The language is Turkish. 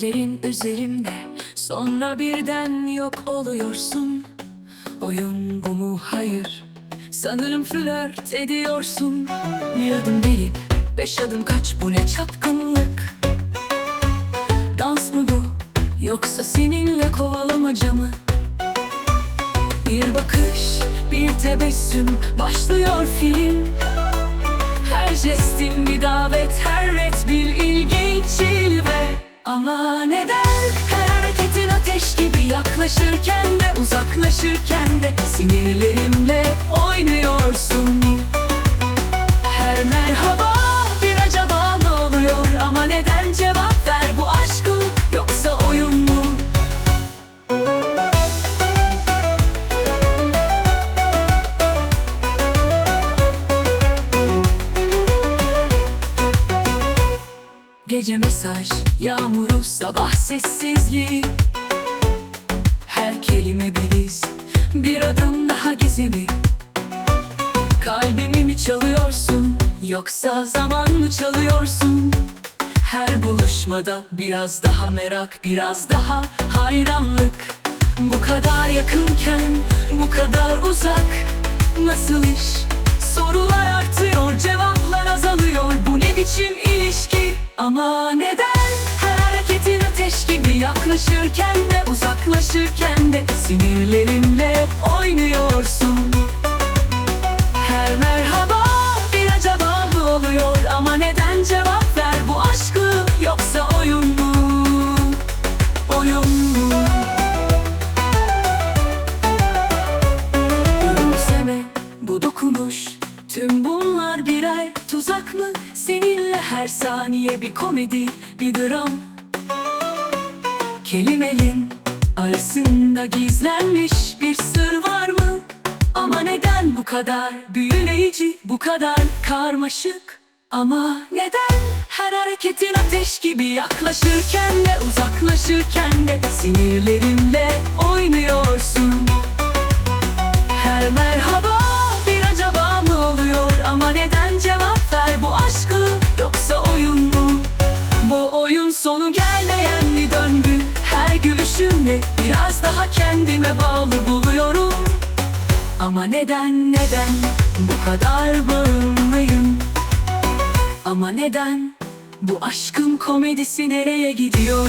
Gözlerin üzerimde. Sonra birden yok oluyorsun. Oyun bu mu? Hayır. Sanırım flört ediyorsun. Bir adım verip beş adım kaç? Bu ne çapkınlık? Dans mı bu? Yoksa seninle kovalamaca mı Bir bakış bir tebessüm. Başlıyor film Ama neden her hareketin ateş gibi yaklaşırken de uzaklaşırken de Gece mesaj, yağmuru, sabah sessizliği Her kelime bir bir adım daha gizemi Kalbimi mi çalıyorsun, yoksa zaman mı çalıyorsun? Her buluşmada biraz daha merak, biraz daha hayranlık Bu kadar yakınken, bu kadar uzak Nasıl iş? Sorular artıyor, cevaplar azalıyor Bu ne biçim? Ama neden? Hareketin ateş gibi yaklaşırken de uzaklaşırken de Sinirlerimle oynuyorsun Her merhaba bir acaba mı oluyor? Ama neden cevap ver bu aşkı yoksa oyun mu? Oyun mu? Gülümseme, bu dokunuş Tüm bunlar birer tuzak mı? Seninle her saniye bir komedi, bir dram Kelimelerin arasında gizlenmiş bir sır var mı? Ama neden bu kadar büyüleyici, bu kadar karmaşık? Ama neden her hareketin ateş gibi yaklaşırken de uzaklaşırken de Sinirlerimle oyun sonu gelmeyen bir döngü. Her gülüşümle biraz daha kendime bağlı buluyorum. Ama neden neden bu kadar bağımlıyım? Ama neden bu aşkın komedisi nereye gidiyor?